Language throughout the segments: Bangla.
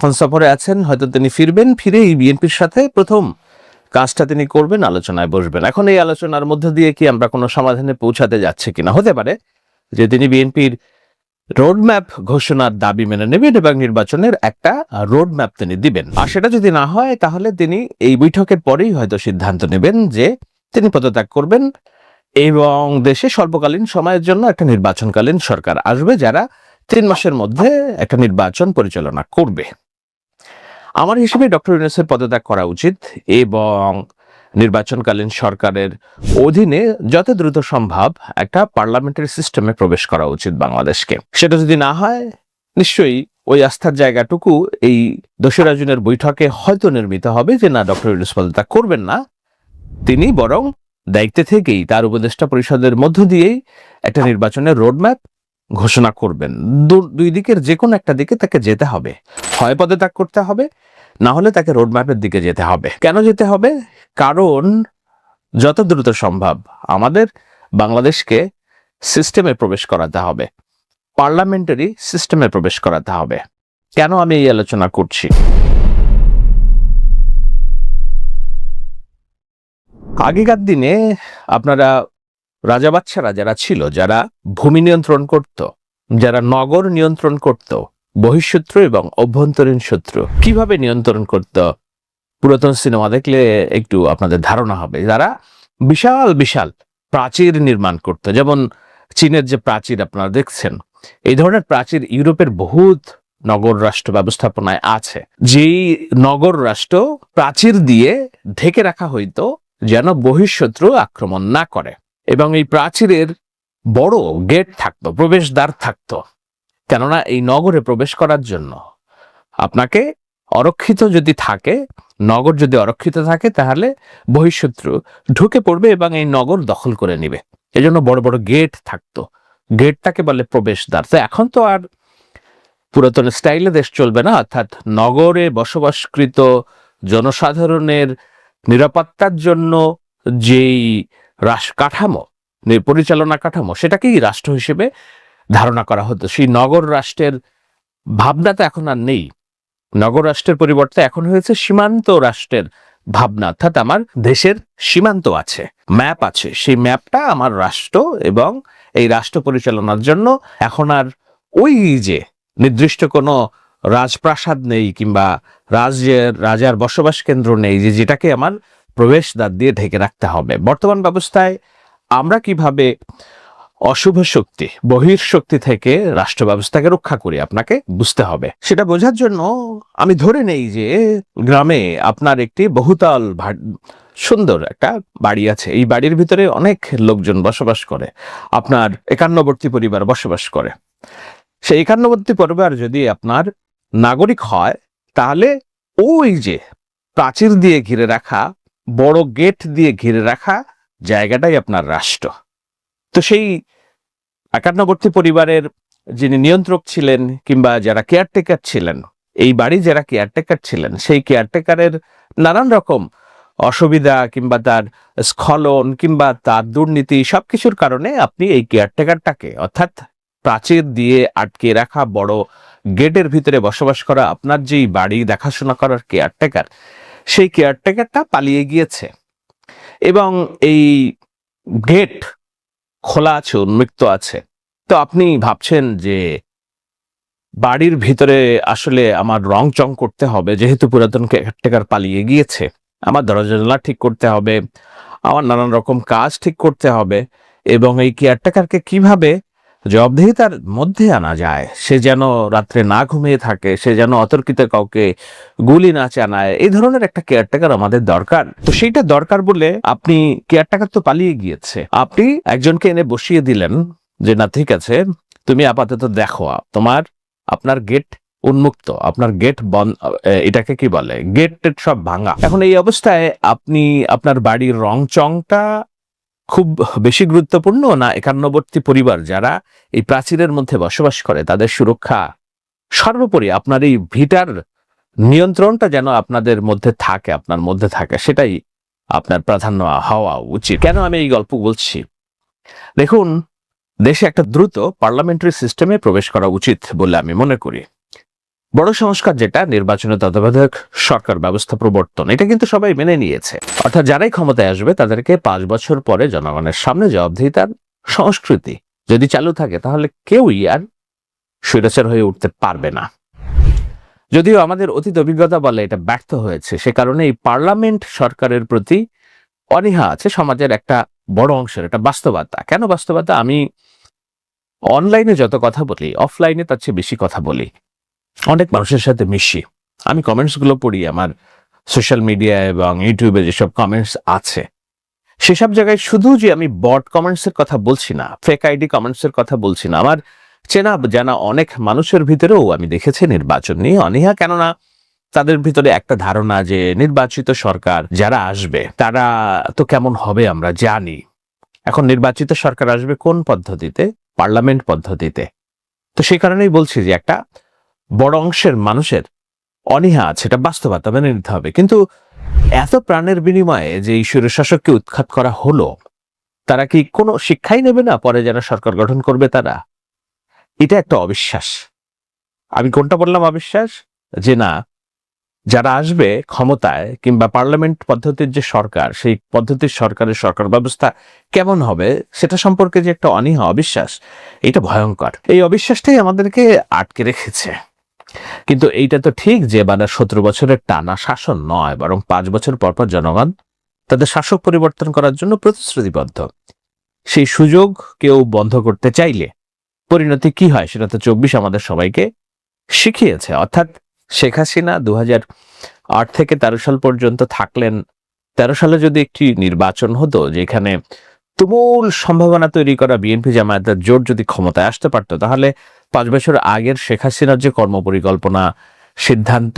এখন সফরে আছেন, হয়তো তিনি ফিরবেন ফিরে এই বিএনপির সাথে প্রথম কাজটা তিনি করবেন, আলোচনায় বসবেন। এখন এই আলোচনার মধ্য দিয়ে কি আমরা কোনো সমাধানে পৌঁছাতে যাচ্ছে কিনা? হতে পারে যে তিনি বিএনপির রোডম্যাপ ঘোষণার দাবি মেনে নেবেন এবং নির্বাচনের একটা রোডম্যাপ তিনি দিবেন। আর সেটা যদি না হয়, তাহলে তিনি এই বৈঠকের পরেই হয়তো সিদ্ধান্ত নেবেন যে তিনি পদত্যাগ করবেন এবং দেশে স্বল্পকালীন সময়ের জন্য একটা নির্বাচনকালীন সরকার আসবে, যারা তিন মাসের মধ্যে একটা নির্বাচন পরিচালনা করবে। আমার হিসেবে ডক্টর ইউনুসের পদত্যাগ করা উচিত এবং নির্বাচনকালীন সরকারের অধীনে যত দ্রুত সম্ভব একটা পার্লামেন্টারি সিস্টেমে প্রবেশ করা উচিত বাংলাদেশকে। সেটা যদি না হয়, নিশ্চয়ই ওই আস্থার জায়গাটুকু এই দোসরা জুনের বৈঠকে হয়তো নির্মিত হবে যে না, ডক্টর ইউনুস পদত্যাগ করবেন না। তিনি বরং দায়িত্বে থেকেই তার উপদেষ্টা পরিষদের মধ্য দিয়েই একটা নির্বাচনের রোডম্যাপ ঘোষণা করবেন। দুই দিকের যে কোনো একটা দিকে তাকে যেতে হবে। হয় পদত্যাগ করতে হবে, না হলে তাকে রোডম্যাপের দিকে যেতে হবে। কেন যেতে হবে? কারণ যত দ্রুত সম্ভব আমাদের বাংলাদেশকে সিস্টেমে প্রবেশ করাতে হবে। পার্লামেন্টারি সিস্টেমে প্রবেশ করাতে হবে। কেন আমি এই আলোচনা করছি? আগেকার দিনে আপনারা রাজা বাচ্চারা যারা ছিল, যারা ভূমি নিয়ন্ত্রণ করত, যারা নগর নিয়ন্ত্রণ করত, বহিঃশত্রু এবং অভ্যন্তরীণ শত্রু, কীভাবে নিয়ন্ত্রণ করত? পুরাতন সিনেমা দেখলে একটু আপনাদের ধারণা হবে। যারা বিশাল বিশাল প্রাচীর নির্মাণ করত, যেমন চীনের যে প্রাচীর আপনারা দেখছেন, এই ধরনের প্রাচীর ইউরোপের বহুত নগর রাষ্ট্র ব্যবস্থাপনায় আছে। যেই নগর রাষ্ট্র প্রাচীর দিয়ে ঢেকে রাখা হইতো, যেন বহিঃশত্রু আক্রমণ না করে। এবং এই প্রাচীরের বড় গেট থাকতো, প্রবেশদ্বার থাকতো। কেননা এই নগরে প্রবেশ করার জন্য আপনাকে অরক্ষিত যদি থাকে, নগর যদি অরক্ষিত থাকে, তাহলে বহিঃশত্রু ঢুকে পড়বে এবং এই নগর দখল করে নেবে। এজন্য বড় বড় গেট থাকতো। গেটটাকে বলে প্রবেশদ্বার। তো এখন তো আর পুরাতন স্টাইলে দেশ চলবে না, অর্থাৎ নগরে বসবাসকৃত জনসাধারণের নিরাপত্তার জন্য যেই রাস, কাঠামো পরিচালনা কাঠামো, সেটাকেই রাষ্ট্র হিসেবে ধারণা করা হতো। সেই নগর রাষ্ট্রের ভাবনা তো এখন আর নেই। নগর রাষ্ট্রের পরিবর্তে এখন হয়েছে সীমান্ত রাষ্ট্রের ভাবনা, অর্থাৎ আমার দেশের সীমান্ত আছে, ম্যাপ আছে। সেই ম্যাপটা আমার রাষ্ট্র এবং এই রাষ্ট্র পরিচালনার জন্য এখন আর ওই যে নির্দিষ্ট কোনো রাজপ্রাসাদ নেই কিংবা রাজ্যের, রাজার বসবাস কেন্দ্র নেই যে যেটাকে আমার প্রবেশদ্বার দিয়ে ঢেকে রাখতে হবে। বর্তমান ব্যবস্থায় আমরা কীভাবে অশুভ শক্তি, বহির শক্তি থেকে রাষ্ট্র ব্যবস্থাকে রক্ষা করি আপনাকে বুঝতে হবে। সেটা বোঝার জন্য আমি ধরে নেই যে গ্রামে আপনার একটি বহুতল সুন্দর একটা বাড়ি আছে। এই বাড়ির ভিতরে অনেক লোকজন বসবাস করে। আপনার একান্নবর্তী পরিবার বসবাস করে। সেই একান্নবর্তী পরিবার যদি আপনার নাগরিক হয়, তাহলে ওই যে প্রাচীর দিয়ে ঘিরে রাখা বড় গেট দিয়ে ঘিরে রাখা জায়গাটাই আপনার রাষ্ট্র। তো সেই একান্নবর্তী পরিবারের যিনি নিয়ন্ত্রক ছিলেন কিংবা যারা কেয়ারটেকার ছিলেন, এই বাড়ি যারা কেয়ারটেকার ছিলেন, সেই কেয়ারটেকারের নানান রকম অসুবিধা কিংবা তার স্খলন কিংবা তার দুর্নীতি সবকিছুর কারণে আপনি এই কেয়ারটেকারটাকে অর্থাৎ প্রাচীর দিয়ে আটকে রাখা, বড় গেটের ভিতরে বসবাস করা, আপনার যেই বাড়ি দেখাশোনা করার কেয়ারটেকার সেই কেয়ারটেকারটা পালিয়ে গিয়েছে। এবং এই গেট খোলা আছে, উন্মুক্ত আছে। তো আপনি ভাবছেন যে বাড়ির ভিতরে আসলে আমার রং চং করতে হবে, যেহেতু পুরাতন কেয়ারটেকার পালিয়ে গিয়েছে। আমার দরজা জানলা ঠিক করতে হবে, আমার নানান রকম কাজ ঠিক করতে হবে, এবং এই কেয়ারটেকারকে কীভাবে জবাবদিহিতার মধ্যে আনা যায়। সে যেন রাত্রে না ঘুমিয়ে থাকে, সে যেন অতর্কিত কাউকে গুলি না চানায়, এই ধরনের একটা কেয়ারটেকার আমাদের দরকার। তো সেইটা দরকার বলে আপনি কেয়ারটেকার তো পালিয়ে গিয়েছে। আপনি একজনকে এনে বসিয়ে দিলেন যে, না, ঠিক আছে, তুমি আপাতত দেখো, তোমার, আপনার গেট উন্মুক্ত, আপনার গেট বন্ধ এটাকে কি বলে? গেট সব ভাঙা। এখন এই অবস্থায় আপনি আপনার বাড়ির রং চংটা খুব বেশি গুরুত্বপূর্ণ না একান্নবর্তী পরিবার যারা এই প্রাচীরের মধ্যে বসবাস করে, তাদের সুরক্ষা সর্বোপরি আপনার এই ভিটার নিয়ন্ত্রণটা যেন আপনাদের মধ্যে থাকে, আপনার মধ্যে থাকে, সেটাই আপনার প্রাধান্য হওয়া উচিত। কেন আমি এই গল্প বলছি? দেখুন, দেশে একটা দ্রুত পার্লামেন্টারি সিস্টেমে প্রবেশ করা উচিত বলে আমি মনে করি। বড় সংস্কার যেটা নির্বাচনের তত্ত্বাবধায়ক সরকার ব্যবস্থা প্রবর্তন, এটা কিন্তু সবাই মেনে নিয়েছে। অর্থাৎ যারাই ক্ষমতায় আসবে, তাদেরকে পাঁচ বছর পরে জনগণের সামনে জবাবদিহিতার সংস্কৃতি যদি চালু থাকে, তাহলে কেউই আর স্বৈরাচার হয়ে উঠতে পারবে না। যদিও আমাদের অতীত অভিজ্ঞতা বলে এটা ব্যর্থ হয়েছে, সে কারণে এই পার্লামেন্ট সরকারের প্রতি অনীহা আছে, সমাজের একটা বড় অংশের এটা বাস্তবতা। কেন বাস্তবতা? আমি অনলাইনে যত কথা বলি অফলাইনে তার চেয়ে বেশি কথা বলি। অনেক মানুষের সাথে মিশি। আমি কমেন্টসগুলো পড়ি আমার সোশ্যাল মিডিয়া এবং ইউটিউবে যেসব কমেন্টস আছে। সেসব জায়গায় শুধু যে আমি বট কমেন্টসের কথা বলছি না ফেক আইডি কমেন্টসের কথা বলছি না, আমার চেনা জানা অনেক মানুষের ভিতরেও আমি দেখেছি নির্বাচন নিয়ে অনীহা, কেননা তাদের ভিতরে একটা ধারণা যে নির্বাচিত সরকার যারা আসবে, তারা তো কেমন হবে আমরা জানি। এখন নির্বাচিত সরকার আসবে কোন পদ্ধতিতে? পার্লামেন্ট পদ্ধতিতে। তো সেই কারণেই বলছি যে একটা বড় অংশের মানুষের অনীহা আছে, এটা বাস্তবতা মেনে নিতে হবে। কিন্তু এত প্রাণের বিনিময়ে যে ঈশ্বরের শাসককে উৎখাত করা হলো, তারা কি কোনো শিক্ষাই নেবে না পরে যারা সরকার গঠন করবে তারা? এটা একটা অবিশ্বাস। আমি কোনটা বললাম অবিশ্বাস? যে না, যারা আসবে ক্ষমতায় কিংবা পার্লামেন্ট পদ্ধতির যে সরকার, সেই পদ্ধতির সরকারের সরকার ব্যবস্থা কেমন হবে, সেটা সম্পর্কে যে একটা অনীহা, অবিশ্বাস, এটা ভয়ঙ্কর। এই অবিশ্বাসটাই আমাদেরকে আটকে রেখেছে। কিন্তু এইটা তো ঠিক যে মানে সতেরো বছরের টানা শাসন নয়, বরং পাঁচ বছর পর পর জনগণ তাদের শাসক পরিবর্তন করার জন্য প্রতিশ্রুতিবদ্ধ। সেই সুযোগ কেউ বন্ধ করতে চাইলে পরিণতি কি হয় সেটা তো চব্বিশ আমাদের সবাইকে শিখিয়েছে। অর্থাৎ শেখ হাসিনা দু আট থেকে তেরো সাল পর্যন্ত থাকলেন। তেরো সালে যদি একটি নির্বাচন হতো যেখানে তুমুল সম্ভাবনা তৈরি করা বিএনপি জামায়াতের জোট যদি ক্ষমতায় আসতে পারতো, তাহলে পাঁচ বছর আগের শেখ হাসিনার যে কর্মপরিকল্পনা, সিদ্ধান্ত,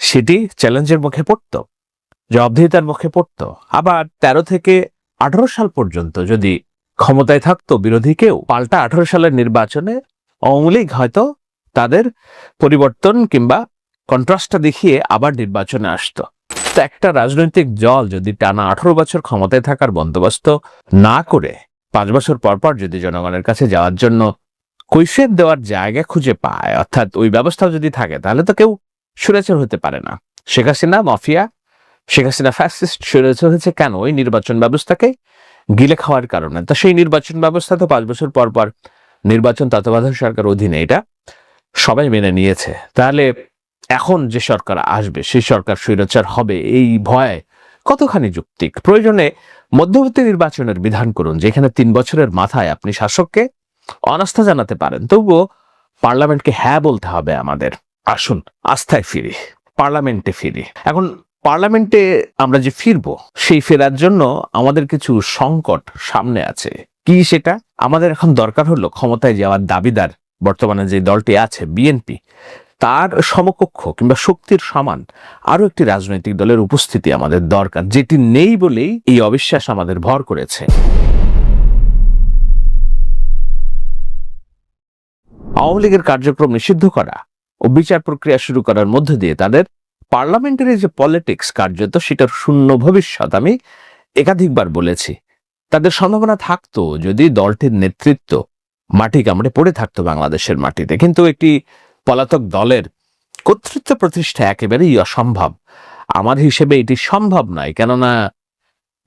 সেটি চ্যালেঞ্জের মুখে পড়ত, জবাবদিহিতার মুখে পড়ত। আবার তেরো থেকে আঠারো সাল পর্যন্ত যদি ক্ষমতায় থাকতো বিরোধী কেউ, পাল্টা আঠারো সালের নির্বাচনে আওয়ামী হয়তো তাদের পরিবর্তন কিংবা কন্ট্রাস্টটা দেখিয়ে আবার নির্বাচনে আসতো। তো একটা রাজনৈতিক দল যদি টানা আঠারো বছর ক্ষমতায় থাকার বন্দোবস্ত না করে, পাঁচ বছর পর পর যদি জনগণের কাছে যাওয়ার জন্য কৈফিয়ত দেওয়ার জায়গা খুঁজে পায়। অর্থাৎ ওই ব্যবস্থা যদি থাকে, তাহলে তো কেউ সুরেচর হতে পারে না। শেখ হাসিনা, মাফিয়া, শেখ হাসিনা ফ্যাসিস্ট সুরেচর হয়েছে কেন ওই নির্বাচন ব্যবস্থাকে গিলে খাওয়ার কারণে? তো সেই নির্বাচন ব্যবস্থা তো পাঁচ বছর পর পর নির্বাচন তত্ত্বাবধায়ক সরকার অধীনে এটা সবাই মেনে নিয়েছে। তাহলে এখন যে সরকার আসবে, সেই সরকার স্বৈরাচার হবে এই ভয় কতখানি যুক্তিক? প্রয়োজনে মধ্যবর্তী নির্বাচনের বিধান করুন, যেখানে তিন বছরের মাথায় আপনি শাসককে অনাস্থা জানাতে পারেন। তবুও পার্লামেন্টকে হ্যাঁ বলতে হবে আমাদের। আসুন, আস্থায় ফিরি, পার্লামেন্টে ফিরি। এখন পার্লামেন্টে আমরা যে ফিরবো, সেই ফেরার জন্য আমাদের কিছু সংকট সামনে আছে। কি সেটা? আমাদের এখন দরকার হলো ক্ষমতায় যাওয়ার দাবিদার, বর্তমানে যে দলটি আছে, বিএনপি, তার সমকক্ষ কিংবা শক্তির সমান আরও একটি রাজনৈতিক দলের উপস্থিতি আমাদের দরকার। যেটি নেই বলেই এই অবিশ্বাস আমাদের ভর করেছে। আওয়ামী লীগের কার্যক্রম নিষিদ্ধ করা ও বিচার প্রক্রিয়া শুরু করার মধ্য দিয়ে তাদের পার্লামেন্টারি যে পলিটিক্স কার্যত, সেটার শূন্য ভবিষ্যৎ আমি একাধিকবার বলেছি। তাদের সম্ভাবনা থাকতো যদি দলটির নেতৃত্ব মাটি কামড়ে পড়ে থাকতো বাংলাদেশের মাটিতে। কিন্তু একটি পলাতক দলের কর্তৃত্ব প্রতিষ্ঠা একেবারেই অসম্ভব। আমার হিসেবে এটি সম্ভব নয়, কেননা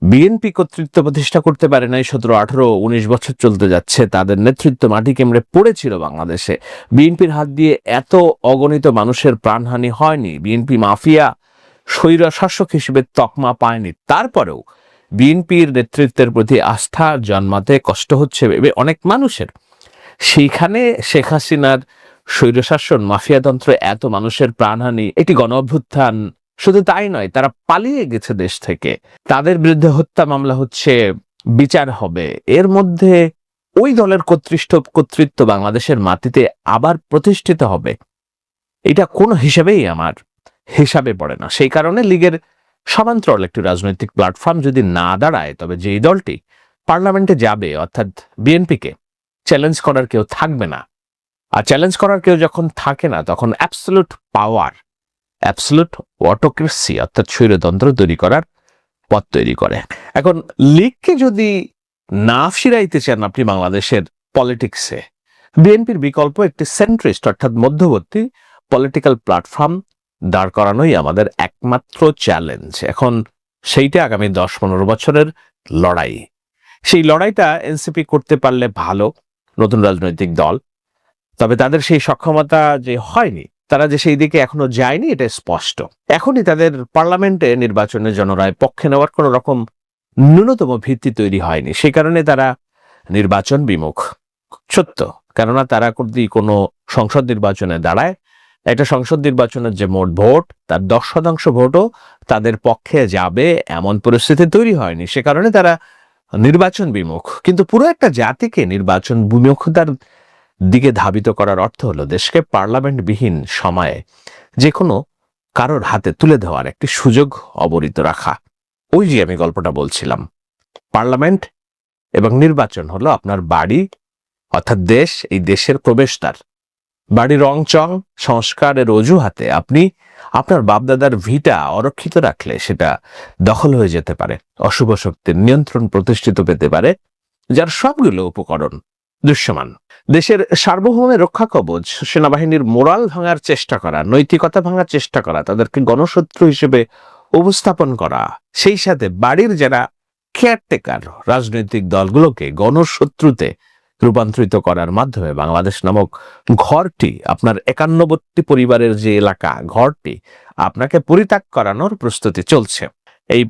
বিএনপি কর্তৃত্ব প্রতিষ্ঠা করতে পারে নাই। সতেরো, আঠারো, উনিশ বছর চলতে যাচ্ছে। তাদের নেতৃত্ব মাটি কেমড়ে পড়েছিল বাংলাদেশে। বিএনপির হাত দিয়ে এত অগণিত মানুষের প্রাণহানি হয়নি। বিএনপি মাফিয়া, স্বৈর শাসক হিসেবে তকমা পায়নি। তারপরেও বিএনপির নেতৃত্বের প্রতি আস্থা জন্মাতে কষ্ট হচ্ছে ভেবে অনেক মানুষের। সেইখানে শেখ হাসিনার স্বৈরশাসন মাফিয়াতন্ত্র এত মানুষের প্রাণহানি একটি গণ অভ্যুত্থান শুধু তাই নয়, তারা পালিয়ে গেছে দেশ থেকে। তাদের বিরুদ্ধে হত্যা মামলা হচ্ছে, বিচার হবে। এর মধ্যে ওই দলের কর্তৃষ্ঠ, কর্তৃত্ব বাংলাদেশের মাটিতে আবার প্রতিষ্ঠিত হবে। এটা কোনো হিসাবেই আমার হিসাবে পড়ে না। সেই কারণে লীগের সমান্তরাল একটি রাজনৈতিক প্ল্যাটফর্ম যদি না দাঁড়ায়, তবে যেই দলটি পার্লামেন্টে যাবে, অর্থাৎ বিএনপিকে চ্যালেঞ্জ করার কেউ থাকবে না। আর চ্যালেঞ্জ করার কেউ যখন থাকে না, তখন অ্যাবসলুট পাওয়ার অ্যাবসলুট অটোক্রেসি অর্থাৎ স্বৈরতন্ত্র তৈরি করার পথ তৈরি করে। এখন, লীগকে যদি না ফিরাইতে চান আপনি বাংলাদেশের পলিটিক্সে বিএনপির বিকল্প একটি সেন্ট্রিস্ট অর্থাৎ মধ্যবর্তী পলিটিক্যাল প্ল্যাটফর্ম দাঁড় করানোই আমাদের একমাত্র চ্যালেঞ্জ এখন, সেইটা আগামী দশ পনেরো বছরের লড়াই। সেই লড়াইটা এনসিপি করতে পারলে ভালো, নতুন রাজনৈতিক দল। তবে তাদের সেই সক্ষমতা যে হয়নি তারা যে সেই দিকে এখনও যায়নি, এটা স্পষ্ট। এখনই তাদের পার্লামেন্টে নির্বাচনের জনরায় পক্ষে নেওয়ার কোনো রকম ন্যূনতম ভিত্তি তৈরি হয়নি। সে কারণে তারা নির্বাচন বিমুখ। সত্য, কেননা তারা যদি কোনো সংসদ নির্বাচনে দাঁড়ায়, একটা সংসদ নির্বাচনের যে মোট ভোট, তার দশ শতাংশ ভোটও তাদের পক্ষে যাবে এমন পরিস্থিতি তৈরি হয়নি। সে কারণে তারা নির্বাচন বিমুখ। কিন্তু পুরো একটা জাতিকে নির্বাচন বিমুখতার দিকে ধাবিত করার অর্থ হলো দেশকে পার্লামেন্টবিহীন সময়ে যে কোনো কারোর হাতে তুলে দেওয়ার একটি সুযোগ অবরিত রাখা। ওই যে আমি গল্পটা বলছিলাম। পার্লামেন্ট এবং নির্বাচন হলো আপনার বাড়ি, অর্থাৎ দেশ, এই দেশের প্রবেশদ্বার। বাড়ি রং, চং, সংস্কারের অজুহাতে আপনি আপনার বাপদাদার ভিটা অরক্ষিত রাখলে সেটা দখল হয়ে যেতে পারে, অশুভ শক্তির নিয়ন্ত্রণ প্রতিষ্ঠিত পেতে পারে, যার সবগুলো উপকরণ দৃশ্যমান। দেশের সার্বভৌমের রক্ষা কবচ, সেনাবাহিনীর মোরাল ভাঙার চেষ্টা করা, নৈতিকতা ভাঙার চেষ্টা করা, তাদেরকে গণশত্রু হিসেবে উপস্থাপন করা, সেই সাথে বাড়ির যারা কেয়ারটেকার রাজনৈতিক দলগুলোকে গণশত্রুতে রূপান্তরিত করার মাধ্যমে বাংলাদেশ নামক ঘরটি, আপনার একান্নবর্তী পরিবারের যে এলাকা, ঘরটি আপনাকে পরিত্যাগ করানোর প্রস্তুতি চলছে। এই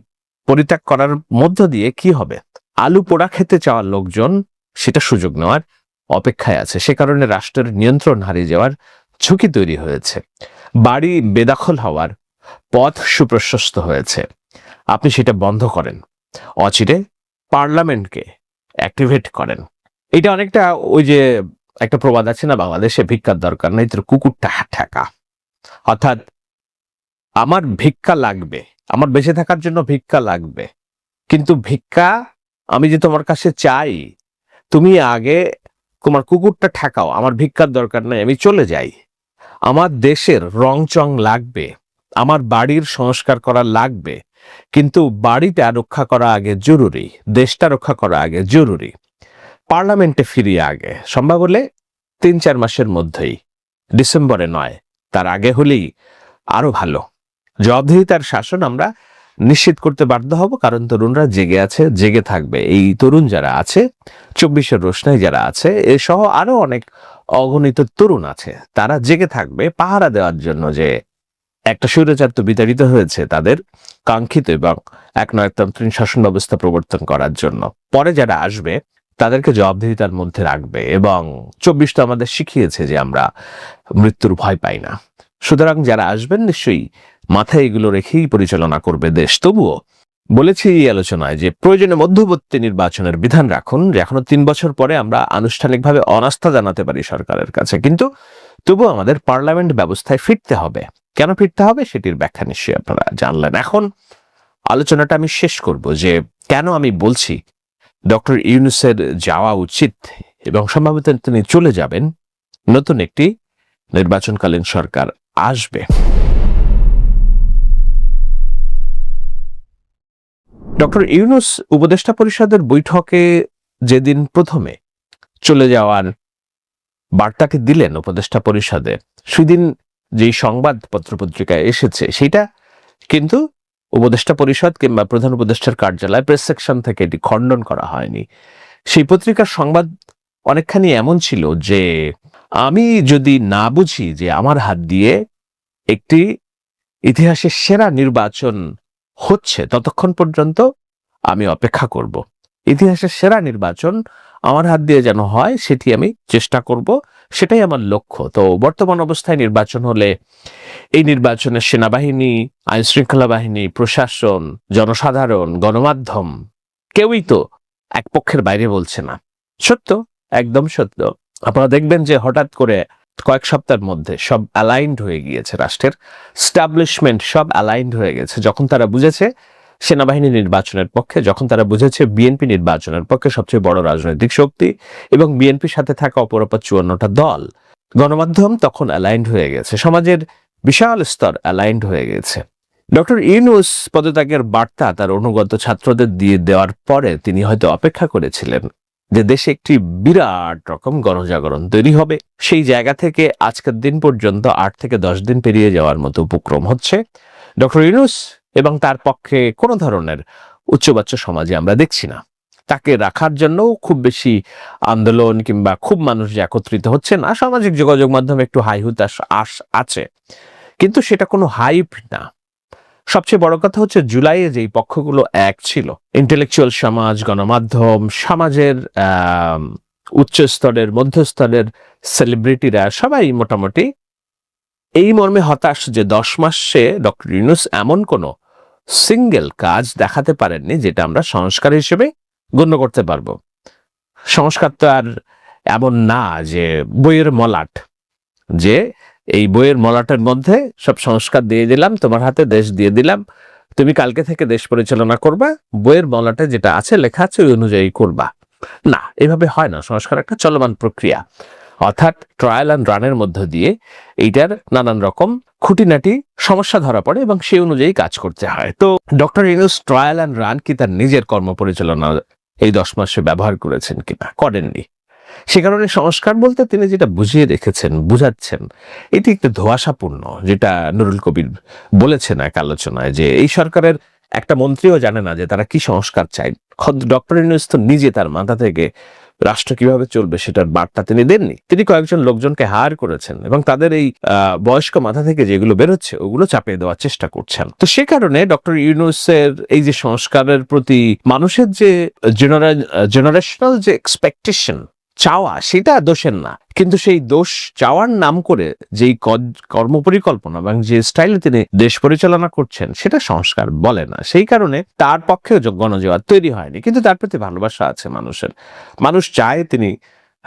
পরিত্যাগ করার মধ্য দিয়ে কি হবে? আলু পোড়া খেতে চাওয়ার লোকজন সেটা সুযোগ নেওয়ার অপেক্ষায় আছে। সে কারণে রাষ্ট্রের নিয়ন্ত্রণ হারিয়ে যাওয়ার ঝুঁকি তৈরি হয়েছে। বাড়ি বেদাখল হওয়ার পথ সুপ্রশস্ত হয়েছে। আপনি সেটা বন্ধ করেন। অচিরে পার্লামেন্টকে অ্যাক্টিভেট করেন। এটা অনেকটা ওই যে একটা প্রবাদ আছে না, বাংলাদেশে ভিক্ষার দরকার নেই, তোর কুকুরটা ঠেকা। অর্থাৎ আমার ভিক্ষা লাগবে, আমার বেঁচে থাকার জন্য ভিক্ষা লাগবে। কিন্তু ভিক্ষা আমি যে তোমার কাছে চাই তুমি আগে তোমার কুকুরটা ঠেকাও, আমার ভিক্ষার দরকার নাই, আমি চলে যাই। আমার দেশের রং চং লাগবে, আমার বাড়ির সংস্কার করা লাগবে, কিন্তু বাড়িটা রক্ষা করা আগে জরুরি, দেশটা রক্ষা করা আগে জরুরি। পার্লামেন্টে ফিরিয়ে আগে সম্ভব হলে তিন চার মাসের মধ্যেই, ডিসেম্বরে নয়, তার আগে হলেই আরও ভালো। জবাবদিহিতার শাসন আমরা নিশ্চিত করতে বাধ্য হব, কারণ তরুণরা জেগে আছে, জেগে থাকবে। এই তরুণ যারা আছে, চব্বিশের রোশনাই যারা আছে, এ সহ আরও অনেক অগণিত তরুণ আছে। তারা জেগে থাকবে পাহারা দেওয়ার জন্য যে একটা স্বৈরাচার তো বিতাড়িত হয়েছে তাদের কাঙ্ক্ষিত এবং এক নয়তন্ত্রীণ শাসন ব্যবস্থা প্রবর্তন করার জন্য। পরে যারা আসবে, তাদেরকে জবাবদিহিতার মধ্যে রাখবে এবং চব্বিশ তো আমাদের শিখিয়েছে যে আমরা মৃত্যুর ভয় পাই না। সুতরাং যারা আসবেন, নিশ্চয়ই মাথায় এগুলো রেখেই পরিচালনা করবে দেশ। তবুও বলেছি এই আলোচনায় যে প্রয়োজনে মধ্যবর্তী নির্বাচনের বিধান রাখুন, যে এখনও তিন বছর পরে আমরা আনুষ্ঠানিকভাবে অনাস্থা জানাতে পারি সরকারের কাছে। কিন্তু তবুও আমাদের পার্লামেন্ট ব্যবস্থায় ফিরতে হবে। কেন ফিরতে হবে সেটির ব্যাখ্যা নিশ্চয়ই আপনারা জানলেন। এখন আলোচনাটা আমি শেষ করব যে কেন আমি বলছি ডক্টর ইউনুসের যাওয়া উচিত এবং সম্ভবত তিনি চলে যাবেন, নতুন একটি নির্বাচনকালীন সরকার আসবে। ডক্টর ইউনুস উপদেষ্টা পরিষদের বৈঠকে যেদিন প্রথমে চলে যাওয়ার বার্তাকে দিলেন উপদেষ্টা পরিষদে, সেদিন যেই সংবাদ পত্রপত্রিকায় এসেছে, সেটা কিন্তু উপদেষ্টা পরিষদ কিংবা প্রধান উপদেষ্টার কার্যালয় প্রেস সেকশন থেকে এটি খণ্ডন করা হয়নি। সেই পত্রিকার সংবাদ অনেকখানি এমন ছিল যে, আমি যদি না বুঝি যে আমার হাত দিয়ে একটি ইতিহাসের সেরা নির্বাচন হচ্ছে, ততক্ষণ পর্যন্ত আমি অপেক্ষা করব। ইতিহাসের সেরা নির্বাচন আমার হাত দিয়ে যেন হয়, সেটি আমি চেষ্টা করব। সেটাই আমার লক্ষ্য। তো বর্তমান অবস্থায় নির্বাচন হলে এই নির্বাচনে সেনাবাহিনী আইন শৃঙ্খলা বাহিনী, প্রশাসন, জনসাধারণ, গণমাধ্যম, কেউই তো এক পক্ষের বাইরে বলছে না। সত্য, একদম সত্য। আপনারা দেখবেন যে হঠাৎ করে কয়েক সপ্তাহের মধ্যে সব অ্যালাইন্ড হয়ে গিয়েছে রাষ্ট্রের। স্টাবলিশমেন্ট সব অ্যালাইন্ড হয়ে গেছে। যখন তারা বুঝেছে সেনাবাহিনী নির্বাচনের পক্ষে, যখন তারা বুঝেছে বিএনপি নির্বাচনের পক্ষে সবচেয়ে বড় রাজনৈতিক শক্তি এবং বিএনপির সাথে থাকা অপরাপর চুয়ান্নটা দল, গণমাধ্যম তখন অ্যালাইন্ড হয়ে গেছে। সমাজের বিশাল স্তর অ্যালাইন্ড হয়ে গেছে। ডক্টর ইউনুস পদত্যাগের বার্তা তার অনুগত ছাত্রদের দিয়ে দেওয়ার পরে তিনি হয়তো অপেক্ষা করেছিলেন। যে দেশে একটি বিরাট রকম গণজাগরণ তৈরি হবে, সেই জায়গা থেকে আজকের দিন পর্যন্ত আট থেকে দশ দিন পেরিয়ে যাওয়ার মতো উপক্রম হচ্ছে। ডক্টর ইউনুস এবং তার পক্ষে কোনো ধরনের উচ্চবাচ্য সমাজে আমরা দেখছি না। তাকে রাখার জন্য খুব বেশি আন্দোলন কিংবা খুব মানুষ যে একত্রিত হচ্ছে না, সামাজিক যোগাযোগ মাধ্যমে একটু হাই হুতাশ আস, আছে। কিন্তু সেটা কোনো হাইপ না। সবচেয়ে বড় কথা হচ্ছে জুলাইয়ে যেই পক্ষগুলো এক ছিল ইন্টেলেকচুয়াল সমাজ, গণমাধ্যম, সমাজের উচ্চ স্তরের মধ্যস্তরের সেলিব্রিটিরা সবাই মোটামুটি এই মর্মে হতাশ যে দশ মাসে ডক্টর ইউনুস এমন কোনো সিঙ্গেল কাজ দেখাতে পারেননি যেটা আমরা সংস্কার হিসেবে গণ্য করতে পারব। সংস্কার তো আর এমন না যে বইয়ের মলাট, যে এই বইয়ের মলাটের মধ্যে সব সংস্কার দিয়ে দিলাম, তোমার হাতে দেশ দিয়ে দিলাম। তুমি কালকে থেকে দেশ পরিচালনা করবা, বইয়ের মলাটে যেটা আছে লেখা আছে, ওই অনুযায়ী করবা। না, এভাবে হয় না, সংস্কার একটা চলমান প্রক্রিয়া। অর্থাৎ ট্রায়াল অ্যান্ড রানের মধ্য দিয়ে এইটার নানান রকম খুঁটিনাটি সমস্যা ধরা পড়ে এবং সেই অনুযায়ী কাজ করতে হয়। তো doctor Yunus trial and run কি তার নিজের কর্ম পরিচালনা এই দশ মাসে ব্যবহার করেছেন কিনা? করেননি। সে কারণে সংস্কার বলতে তিনি যেটা বুঝিয়ে রেখেছেন, বুঝাচ্ছেন, এটি একটু ধোয়াশাপূর্ণ, যেটা নুরুল কবির বলেছেন এক আলোচনায় যে এই সরকারের একটা মন্ত্রীও জানে না যে তারা কি সংস্কার চাই ডক্টর ইউনুস তো নিজে তার মাথা থেকে রাষ্ট্র কীভাবে চলবে সেটার বার্তা তিনি দেননি। তিনি কয়েকজন লোকজনকে হায়ার করেছেন এবং তাদের এই বয়স্ক মাথা থেকে যেগুলো বেরোচ্ছে ওগুলো চাপিয়ে দেওয়ার চেষ্টা করছেন। তো সে কারণে ডক্টর ইউনুসের এই যে সংস্কারের প্রতি মানুষের যে জেনারেশনাল যে এক্সপেকটেশন চাওয়া, সেটা দোষের না। কিন্তু সেই দোষ চাওয়ার নাম করে যেই কর্মপরিকল্পনা এবং যে স্টাইলে তিনি দেশ পরিচালনা করছেন, সেটা সংস্কার বলে না। সেই কারণে তার পক্ষেও গণজোয়ার তৈরি হয়নি। কিন্তু তার প্রতি ভালোবাসা আছে মানুষের। মানুষ চায় তিনি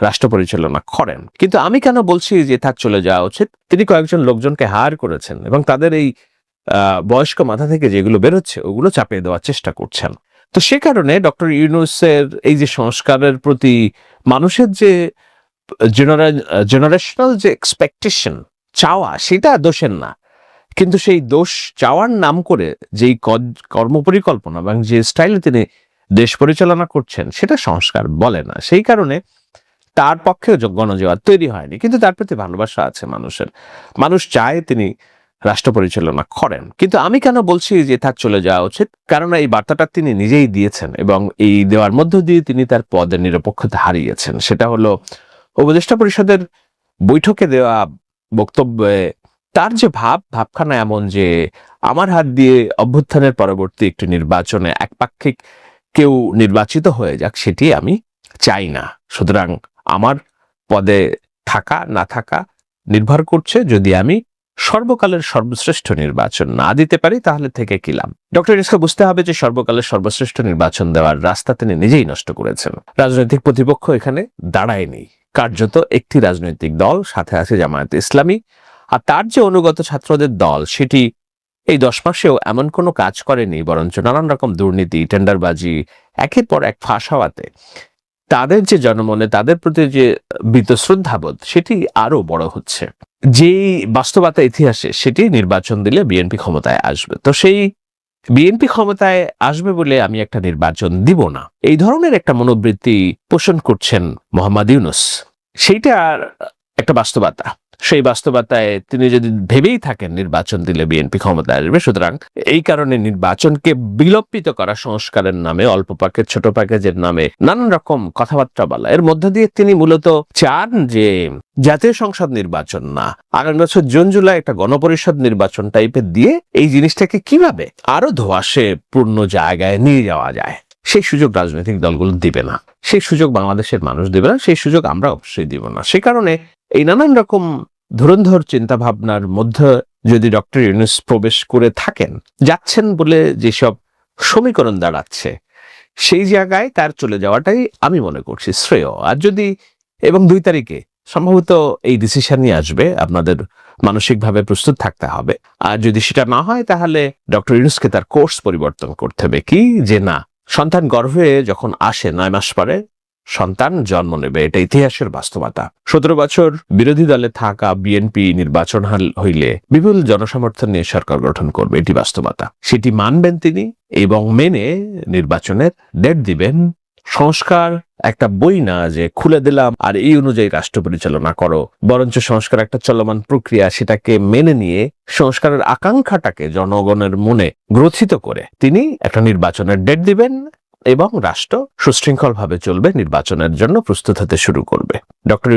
রাষ্ট্র পরিচালনা করেন। কিন্তু আমি কেন বলছি যে তার চলে যাওয়া উচিত? তিনি কয়েকজন লোকজনকে হার করেছেন এবং তাদের এই বয়স্ক মাথা থেকে যেগুলো বেরোচ্ছে, ওগুলো চাপিয়ে দেওয়ার চেষ্টা করছেন। তো সে কারণে ডক্টর ইউনুসের এই যে সংস্কারের প্রতি মানুষের যে জেনারেশনাল যে এক্সপেকটেশন চাওয়া, সেটা দোষের না। কিন্তু সেই দোষ, চাওয়ার নাম করে যেই কর্মপরিকল্পনা এবং যে স্টাইলে তিনি দেশ পরিচালনা করছেন, সেটা সংস্কার বলে না। সেই কারণে তার পক্ষেও গণজোয়ার তৈরি হয়নি। কিন্তু তার প্রতি ভালোবাসা আছে মানুষের। মানুষ চায় তিনি রাষ্ট্র পরিচালনা করেন। কিন্তু আমি কেন বলছি যে তার চলে যাওয়া উচিত? কারণ এই বার্তাটা তিনি নিজেই দিয়েছেন এবং এই দেওয়ার মধ্য দিয়ে তিনি তার পদের নিরপেক্ষতা হারিয়েছেন। সেটা হলো উপদেষ্টা পরিষদের বৈঠকে দেওয়া বক্তব্যে তার যে ভাব, ভাবখানা এমন যে আমার হাত দিয়ে অভ্যুত্থানের পরবর্তী একটি নির্বাচনে একপাক্ষিক কেউ নির্বাচিত হয়ে যাক, সেটি আমি চাই না। সুতরাং আমার পদে থাকা, না থাকা নির্ভর করছে যদি আমি সর্বকালের সর্বশ্রেষ্ঠ নির্বাচন না দিতে পারি, তাহলে থেকে কিলাম ডক্টর ইসকা বুঝতে হবে যে সর্বকালের সর্বশ্রেষ্ঠ নির্বাচন দেওয়ার রাস্তা তিনি নিজেই নষ্ট করেছেন। রাজনৈতিক প্রতিপক্ষ এখানে দাঁড়ায়নি। কার্যত একটি রাজনৈতিক দল, সাথে আছে জামায়াত ইসলামী, আর তার যে অনুগত ছাত্রদের দল, সেটি এই দশ মাসেও এমন কোনো কাজ করেনি, বরঞ্চ নানান রকম দুর্নীতি, টেন্ডারবাজি, একের পর এক ফাঁস হওয়াতে। তাদের যে জনমনে, তাদের প্রতি যে বীতশ্রদ্ধাবোধ, সেটি আরও বড় হচ্ছে। যেই বাস্তবতা ইতিহাসে সেটি নির্বাচন দিলে বিএনপি ক্ষমতায় আসবে। তো সেই বিএনপি ক্ষমতায় আসবে বলে আমি একটা নির্বাচন দিব না। এই ধরনের একটা মনোবৃত্তি পোষণ করছেন মোহাম্মদ ইউনুস। সেইটার একটা বাস্তবতা। সেই বাস্তবতায় তিনি যদি ভেবেই থাকেন নির্বাচন দিলে বিএনপি ক্ষমতায় আসবে, সুতরাং এই কারণে নির্বাচনকে বিলম্বিত করা সংস্কারের নামে, অল্প প্যাকেজ ছোট প্যাকেজের নামে নানান রকম কথাবার্তা বলা। এর মধ্য দিয়ে তিনি মূলত চান যে জাতীয় সংসদ নির্বাচন না, আগামী বছর জুন, জুলাই একটা গণপরিষদ নির্বাচন টাইপের দিয়ে এই জিনিসটাকে কীভাবে আরও ধোয়াশে পূর্ণ জায়গায় নিয়ে যাওয়া যায়, সেই সুযোগ রাজনৈতিক দলগুলো দিবে না। সেই সুযোগ বাংলাদেশের মানুষ দিবে না, সেই সুযোগ আমরা অবশ্যই দিব না। সে কারণে এই নানান রকম ধুরন্ধর চিন্তা ভাবনার মধ্যে যদি ডক্টর ইউনুস প্রবেশ করে থাকেন, যাচ্ছেন বলে যেসব সমীকরণ দাঁড়াচ্ছে, সেই জায়গায় তার চলে যাওয়াটাই আমি মনে করছি শ্রেয়। আর যদি এবং দুই তারিখে সম্ভবত এই ডিসিশনই আসবে, আপনাদের মানসিকভাবে প্রস্তুত থাকতে হবে। আর যদি সেটা না হয়, তাহলে ডক্টর ইউনুসকে তার কোর্স পরিবর্তন করতে হবে। কি? যে না, সন্তান গর্ভে যখন আসে নয় মাস পরে সন্তান জন্ম নেবে, এটা ইতিহাসের বাস্তবতা। সতেরো বছর বিরোধী দলে থাকা বিএনপি নির্বাচন হইলে বিপুল জনসমর্থন নিয়ে সরকার গঠন করবে, এটি বাস্তবতা। সেটি মানবেন তিনি এবং মেনে নির্বাচনের ডেট দিবেন। সংস্কার একটা বই না যে খুলে দিলাম আর এই অনুযায়ী রাষ্ট্র পরিচালনা করো, বরঞ্চ সংস্কার একটা চলমান প্রক্রিয়া, সেটাকে মেনে নিয়ে সংস্কারের আকাঙ্ক্ষাটাকে জনগণের মনে গ্রথিত করে তিনি একটা নির্বাচনের ডেট দিবেন। এবং রাষ্ট্র সুশৃঙ্খলভাবে চলবে নির্বাচনের জন্য প্রস্তুত হতে শুরু করবে। ডক্টর